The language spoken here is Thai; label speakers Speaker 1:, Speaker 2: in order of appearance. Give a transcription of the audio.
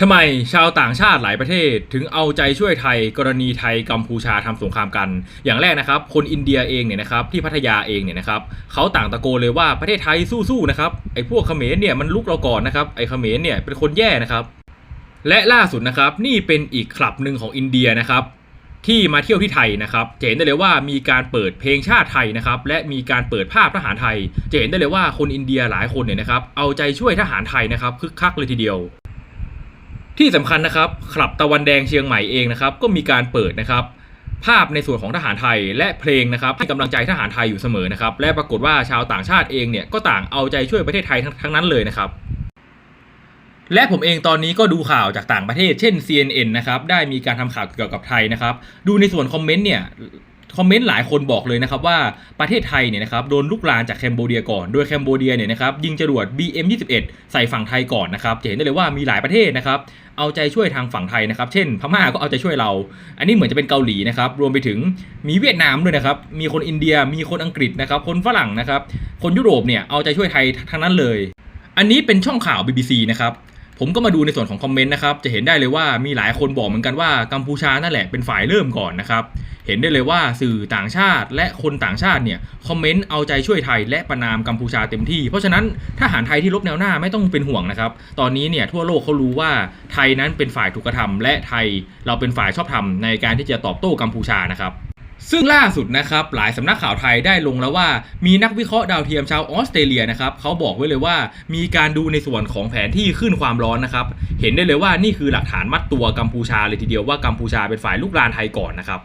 Speaker 1: ทำไมชาวต่างชาติหลายประเทศถึงเอาใจช่วยไทยกรณีไทยกัมพูชาทำสงครามกัน อย่างแรกนะครับ คนอินเดียเองเนี่ยนะครับที่พัทยาเองเนี่ยนะครับเขาต่างตะโกนเลยว่าประเทศไทยสู้ๆนะครับไอ้พวกเขมรเนี่ยมันลุกเราก่อนนะครับไอ้เขมรเนี่ยเป็นคนแย่นะครับ และล่าสุดนะครับนี่เป็นอีกคลับหนึ่งของอินเดียนะครับที่มาเที่ยวที่ไทยนะครับจะเห็นได้เลยว่ามีการเปิดเพลงชาติไทยนะครับและมีการเปิดภาพทหารไทยจะเห็นได้เลยว่าคนอินเดียหลายคนเนี่ยนะครับเอาใจช่วยทหารไทยนะครับคึกคักเลยทีเดียว ที่สำคัญนะครับคลับตะวันแดงเชียงใหม่เองนะครับก็มีการเปิดนะครับภาพในส่วนของทหารไทยและเพลงนะครับให้กำลังใจทหารไทยอยู่เสมอนะครับและปรากฏว่าชาวต่างชาติเองเนี่ยก็ต่างเอาใจช่วยประเทศไทยทั้งทั้งนั้นเลยนะครับและผมเองตอนนี้ก็ดูข่าวจากต่างประเทศ เช่น CNN นะครับได้มีการทำข่าวเกี่ยวกับไทยนะครับดูในส่วนคอมเมนต์เนี่ย คอมเมนต์หลายคนบอกเลยนะครับว่าประเทศไทยเนี่ยนะครับโดนลุกลานจากแคนโบเดียก่อน โดยแคนโบเดียเนี่ยนะครับยิงจรวด BM21 ใส่ฝั่งไทยก่อนนะครับจะเห็นได้เลยว่ามีหลายประเทศนะครับเอาใจช่วยทางฝั่งไทยนะครับ เช่น พม่าก็เอาใจช่วยเรา อันนี้เหมือนจะเป็นเกาหลีนะครับ รวมไปถึงมีเวียดนามด้วยนะครับ มีคนอินเดีย มีคนอังกฤษนะครับ คนฝรั่งนะครับ คนยุโรปเนี่ยเอาใจช่วยไทยทั้งนั้นเลย อันนี้เป็นช่องข่าว BBC นะครับผมก็มาดูในส่วนของคอมเมนต์นะครับ จะเห็นได้เลยว่ามีหลายคนบอกเหมือนกันว่ากัมพูชานั่นแหละเป็นฝ่ายเริ่มก่อนนะครับ เห็นได้เลยว่าสื่อต่างชาติ และคนต่างชาติเนี่ยคอมเมนต์เอาใจช่วยไทยและประนามกัมพูชาเต็มที่ เพราะฉะนั้นทหารไทยที่ลบแนวหน้าไม่ต้องเป็นห่วงนะครับ ตอนนี้เนี่ยทั่วโลกเขารู้ว่าไทยนั้นเป็นฝ่ายถูกกระทำและไทยเราเป็นฝ่ายชอบธรรมในการที่จะตอบโต้กัมพูชานะครับซึ่งล่าสุดนะครับหลายสำนักข่าวไทยได้ลงแล้วว่า มีนักวิเคราะห์ดาวเทียมชาวออสเตรเลียนะครับเขาบอกไว้เลยว่ามีการดูในส่วนของแผนที่ขึ้นความร้อนนะครับ เห็นได้เลยว่านี่คือหลักฐานมัดตัวกัมพูชาเลยทีเดียวว่ากัมพูชาเป็นฝ่ายลุกรานไทยก่อนนะครับ